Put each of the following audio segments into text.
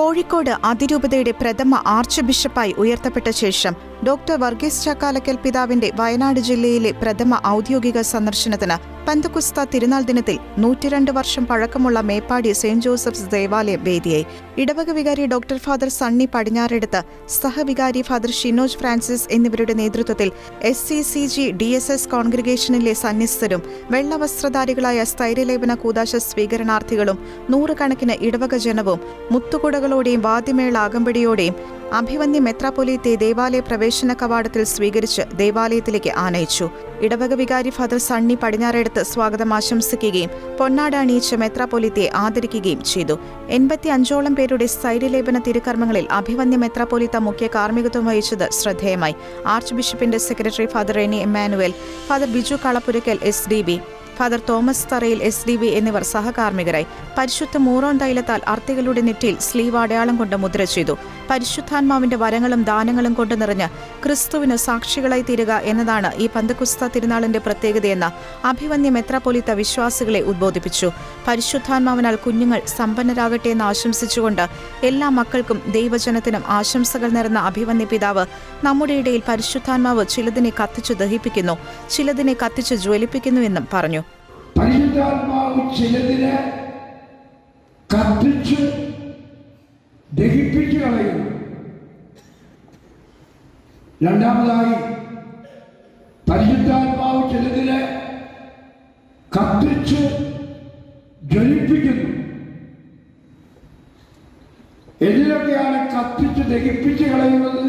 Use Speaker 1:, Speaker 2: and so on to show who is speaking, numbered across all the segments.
Speaker 1: കോഴിക്കോട് അതിരൂപതയുടെ പ്രഥമ ആർച്ച് ബിഷപ്പായി ഉയർത്തപ്പെട്ട ശേഷം ഡോക്ടർ വർഗീസ് ചക്കാലക്കൽ പിതാവിന്റെ വയനാട് ജില്ലയിലെ പ്രഥമ ഔദ്യോഗിക സന്ദർശനത്തിന് പന്തകുസ്ത തിരുനാൾ ദിനത്തിൽ നൂറ്റിരണ്ട് വർഷം പഴക്കമുള്ള മേപ്പാടി സെന്റ് ജോസഫ്സ് ദേവാലയം വേദിയായി. ഇടവക വികാരി ഡോക്ടർ ഫാദർ സണ്ണി പടിഞ്ഞാറെടുത്ത് സഹവികാരി ഫാദർ ഷിനോജ് ഫ്രാൻസിസ് എന്നിവരുടെ നേതൃത്വത്തിൽ S C C G D S S കോൺഗ്രിഗേഷനിലെ സന്യസ്തരും വെള്ളവസ്ത്രധാരികളായ സ്ഥൈര്യലേപന കൂതാശ സ്വീകരണാർത്ഥികളും നൂറുകണക്കിന് ഇടവക ജനവും മുത്തുകുടകളോടെയും വാദ്യമേള അകമ്പടിയോടെയും അഭിവന്യ മെത്രാപ്പൊലീത്തെ ദേവാലയ പ്രവേശന കവാടത്തിൽ സ്വീകരിച്ച് ദേവാലയത്തിലേക്ക് ആനയിച്ചു. ഇടവക വികാരി ഫാദർ സണ്ണി പടിഞ്ഞാറെടുത്ത് സ്വാഗതം ആശംസിക്കുകയും പൊന്നാട അണിയിച്ച് മെത്രാപ്പൊലീത്തെ ആദരിക്കുകയും ചെയ്തു. എൺപത്തി അഞ്ചോളം പേരുടെ സ്ഥൈര്യലേപന തിരുക്കർമ്മങ്ങളിൽ അഭിവന്യ മെത്രാപ്പൊലീത്ത മുഖ്യ കാർമ്മികത്വം വഹിച്ചത് ശ്രദ്ധേയമായി. ആർച്ച് ബിഷപ്പിന്റെ secretary father Reni Emmanuel father Biju Kalappurakkal S D B father Thomas Tharayil S D B എന്നിവർ സഹകാർമ്മികരായി. പരിശുദ്ധ മൂറോൻ തൈലത്താൽ അർത്തികളുടെ നെറ്റിയിൽ സ്ലീവ് അടയാളം കൊണ്ട് മുദ്ര ചെയ്തു. പരിശുദ്ധാത്മാവിന്റെ വരങ്ങളും ദാനങ്ങളും കൊണ്ട് നിറഞ്ഞ് ക്രിസ്തുവിന് സാക്ഷികളായി തീരുക എന്നതാണ് ഈ പന്തക്കുസ്ത തിരുനാളിന്റെ പ്രത്യേകതയെന്ന് അഭിവന്യ മെത്രാപൊലിത്ത വിശ്വാസികളെ ഉദ്ബോധിപ്പിച്ചു. പരിശുദ്ധാത്മാവിനാൽ കുഞ്ഞുങ്ങൾ സമ്പന്നരാകട്ടെ എന്ന് ആശംസിച്ചുകൊണ്ട് എല്ലാ മക്കൾക്കും ദൈവജനത്തിനും ആശംസകൾ നിറഞ്ഞ അഭിവന്യ പിതാവ് നമ്മുടെ ഇടയിൽ പരിശുദ്ധാത്മാവ് ചിലതിനെ കത്തിച്ചു ദഹിപ്പിക്കുന്നു ചിലതിനെ കത്തിച്ചു ജ്വലിപ്പിക്കുന്നുവെന്നും പറഞ്ഞു.
Speaker 2: പരിശുദ്ധാത്മാവ് ചിലതിനെ കത്തിച്ച് ദഹിപ്പിച്ചു കളയുന്നു. രണ്ടാമതായി പരിശുദ്ധാത്മാവ് ചിലതിനെ കത്തിച്ച് ജ്വലിപ്പിക്കുന്നു. എന്തിനൊക്കെയാണ് കത്തിച്ച് ദഹിപ്പിച്ച് കളയുന്നത്?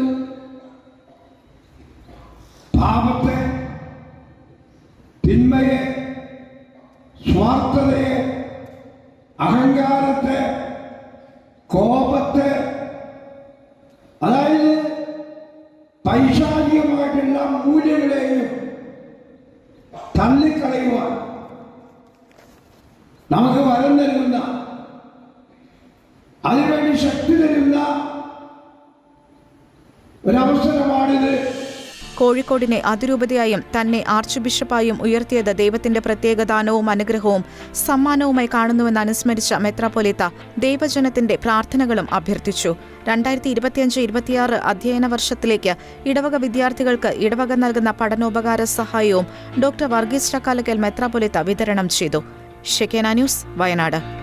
Speaker 2: പാപത്തെ സ്വാർത്ഥതയെ അഹങ്കാരത്തെ കോപത്തെ അതായത് പൈശാചികമായിട്ടുള്ള മൂല്യങ്ങളെയും തള്ളിക്കളയുവാൻ നമുക്ക് വരം നൽകുന്ന അതിനുവേണ്ടി ശക്തി തരുന്ന ഒരവസരമാണിത്.
Speaker 1: കോഴിക്കോടിനെ അതിരൂപതയായും തന്നെ ആർച്ച് ബിഷപ്പായും ഉയർത്തിയത് ദൈവത്തിന്റെ പ്രത്യേക ദാനവും അനുഗ്രഹവും സമ്മാനവുമായി കാണുന്നുവെന്ന് അനുസ്മരിച്ച മെത്രാപ്പൊലിത്ത ദൈവജനത്തിന്റെ പ്രാർത്ഥനകളും അഭ്യർത്ഥിച്ചു. രണ്ടായിരത്തി ഇരുപത്തിയഞ്ച് ഇരുപത്തിയാറ് അധ്യയന വർഷത്തിലേക്ക് ഇടവക വിദ്യാർത്ഥികൾക്ക് ഇടവക നൽകുന്ന പഠനോപകാര സഹായവും ഡോക്ടർ വർഗീസ് ചക്കാലക്കൽ മെത്രാപ്പൊലിത്ത വിതരണം ചെയ്തു. Shekinah news Wayanad.